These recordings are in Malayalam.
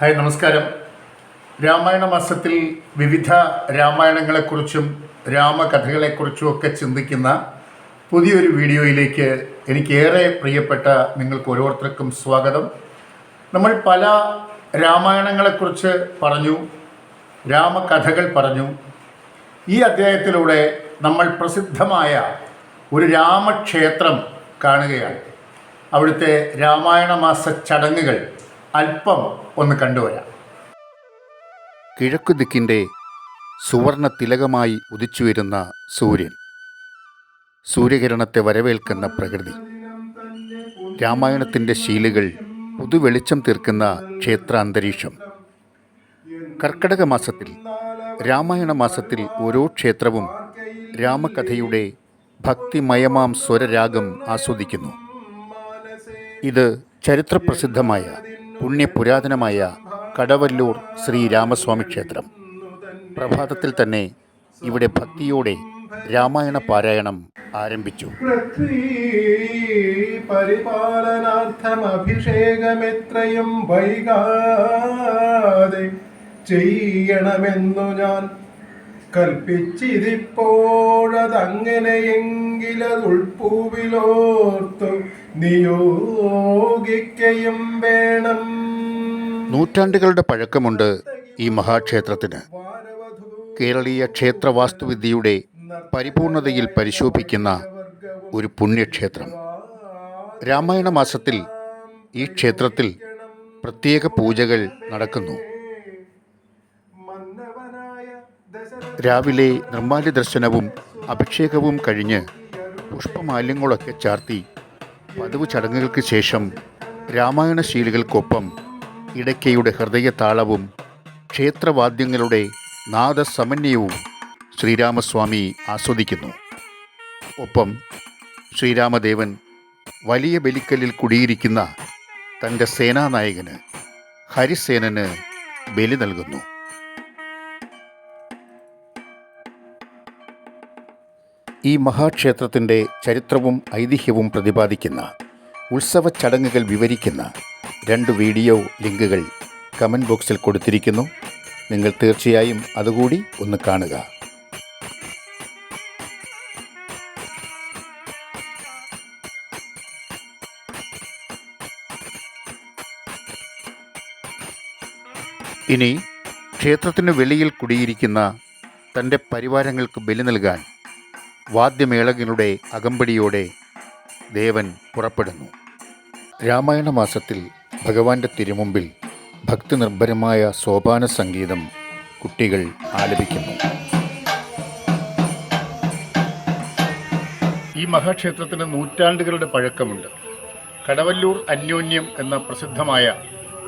ഹായ് നമസ്കാരം. രാമായണ മാസത്തിൽ വിവിധ രാമായണങ്ങളെക്കുറിച്ചും രാമകഥകളെക്കുറിച്ചും ഒക്കെ ചിന്തിക്കുന്ന പുതിയൊരു വീഡിയോയിലേക്ക് എനിക്കേറെ പ്രിയപ്പെട്ട നിങ്ങൾക്ക് ഓരോരുത്തർക്കും സ്വാഗതം. നമ്മൾ പല രാമായണങ്ങളെക്കുറിച്ച് പറഞ്ഞു രാമകഥകൾ പറഞ്ഞു. ഈ അധ്യായത്തിലൂടെ നമ്മൾ പ്രസിദ്ധമായ ഒരു രാമക്ഷേത്രം കാണുകയാണ്. അവിടുത്തെ രാമായണ മാസ ചടങ്ങുകൾ അല്പം ഒന്ന് കണ്ടുവരാം. കിഴക്കു ദിക്കിന്റെ സുവർണ തിലകമായി ഉദിച്ചുവരുന്ന സൂര്യൻ. സൂര്യകിരണത്തെ വരവേൽക്കുന്ന പ്രകൃതി. രാമായണത്തിന്റെ ശീലുകൾ പുതുവെളിച്ചം തീർക്കുന്ന ക്ഷേത്ര അന്തരീക്ഷം കർക്കടക മാസത്തിൽ രാമായണ മാസത്തിൽ ഓരോ ക്ഷേത്രവും രാമകഥയുടെ ഭക്തിമയമാം സ്വരരാഗം ആസ്വദിക്കുന്നു. ഇത് ചരിത്രപ്രസിദ്ധമായ പുണ്യപുരാതനമായ കടവല്ലൂർ ശ്രീരാമസ്വാമി ക്ഷേത്രം. പ്രഭാതത്തിൽ തന്നെ ഇവിടെ ഭക്തിയോടെ രാമായണ പാരായണം ആരംഭിച്ചു. പരിപാലനാർത്ഥം വൈകാതെ ചെയ്യണമെന്നു ഞാൻ വേണം. നൂറ്റാണ്ടുകളുടെ പഴക്കമുണ്ട് ഈ മഹാക്ഷേത്രത്തിന്. കേരളീയ ക്ഷേത്രവാസ്തുവിദ്യയുടെ പരിപൂർണതയിൽ പരിശോഭിക്കുന്ന ഒരു പുണ്യക്ഷേത്രം. രാമായണ മാസത്തിൽ ഈ ക്ഷേത്രത്തിൽ പ്രത്യേക പൂജകൾ നടക്കുന്നു. രാവിലെ നിർമ്മാല്യ ദർശനവും അഭിഷേകവും കഴിഞ്ഞ് പുഷ്പമാല്യങ്ങളൊക്കെ ചാർത്തി പതിവ് ചടങ്ങുകൾക്ക് ശേഷം രാമായണ ശീലുകൾക്കൊപ്പം ഇടയ്ക്കയുടെ ഹൃദയതാളവും ക്ഷേത്രവാദ്യങ്ങളുടെ നാദസമന്വയവും ശ്രീരാമസ്വാമി ആസ്വദിക്കുന്നു. ഒപ്പം ശ്രീരാമദേവൻ വലിയ ബലിക്കല്ലിൽ കുടിയിരിക്കുന്ന തന്റെ സേനാനായകന് ഹരിസേനന് ബലി നൽകുന്നു. ഈ മഹാക്ഷേത്രത്തിന്റെ ചരിത്രവും ഐതിഹ്യവും പ്രതിപാദിക്കുന്ന ഉത്സവ ചടങ്ങുകൾ വിവരിക്കുന്ന രണ്ട് വീഡിയോ ലിങ്കുകൾ കമന്റ് ബോക്സിൽ കൊടുത്തിരിക്കുന്നു. നിങ്ങൾ തീർച്ചയായും അതുകൂടി ഒന്ന് കാണുക. ഇനി ക്ഷേത്രത്തിന് വെളിയിൽ കുടിയിരിക്കുന്ന തന്റെ പരിവാരങ്ങൾക്ക് ബലി നൽകാൻ വാദ്യമേളങ്ങളുടെ അകമ്പടിയോടെ ദേവൻ പുറപ്പെടുന്നു. രാമായണ മാസത്തിൽ ഭഗവാന്റെ തിരുമുമ്പിൽ ഭക്തി നിർഭരമായ സോപാന സംഗീതം കുട്ടികൾ ആലപിക്കുന്നു. ഈ മഹാക്ഷേത്രത്തിന് നൂറ്റാണ്ടുകളുടെ പഴക്കമുണ്ട്. കടവല്ലൂർ അന്യോന്യം എന്ന പ്രസിദ്ധമായ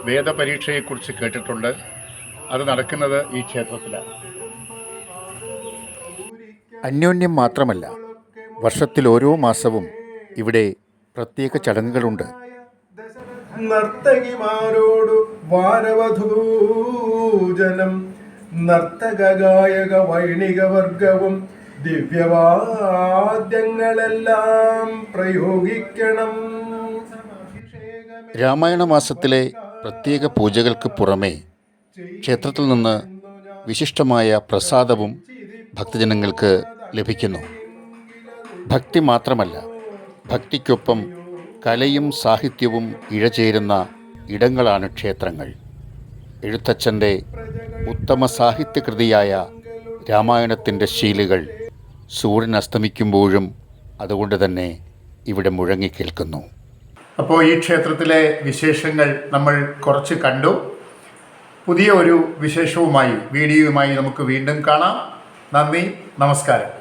വേദപരീക്ഷയെക്കുറിച്ച് കേട്ടിട്ടുണ്ട്. അത് നടക്കുന്നത് ഈ ക്ഷേത്രത്തിലാണ്. അന്യോന്യം മാത്രമല്ല വർഷത്തിൽ ഓരോ മാസവും ഇവിടെ പ്രത്യേക ചടങ്ങുകളുണ്ട്. നർത്തകിമാരോടു വാരവധൂജനം നർത്തക ഗായക വൈണിക വർഗവും ദിവ്യവാദ്യങ്ങളെല്ലാം പ്രയോഗിക്കണം. രാമായണ മാസത്തിലെ പ്രത്യേക പൂജകൾക്ക് പുറമേ ക്ഷേത്രത്തിൽ നിന്ന് വിശിഷ്ടമായ പ്രസാദവും ഭക്തജനങ്ങൾക്ക് ലഭിക്കുന്നു. ഭക്തി മാത്രമല്ല ഭക്തിക്കൊപ്പം കലയും സാഹിത്യവും ഇഴചേരുന്ന ഇടങ്ങളാണ് ക്ഷേത്രങ്ങൾ. എഴുത്തച്ഛന്റെ ഉത്തമ സാഹിത്യകൃതിയായ രാമായണത്തിന്റെ ശീലുകൾ സൂര്യൻ അസ്തമിക്കുമ്പോഴും അതുകൊണ്ട് തന്നെ ഇവിടെ മുഴങ്ങിക്കേൽക്കുന്നു അപ്പോൾ ഈ ക്ഷേത്രത്തിലെ വിശേഷങ്ങൾ നമ്മൾ കുറച്ച് കണ്ടു. പുതിയ ഒരു വിശേഷവുമായി വീഡിയോയുമായി നമുക്ക് വീണ്ടും കാണാം. നന്ദി നമസ്കാരം.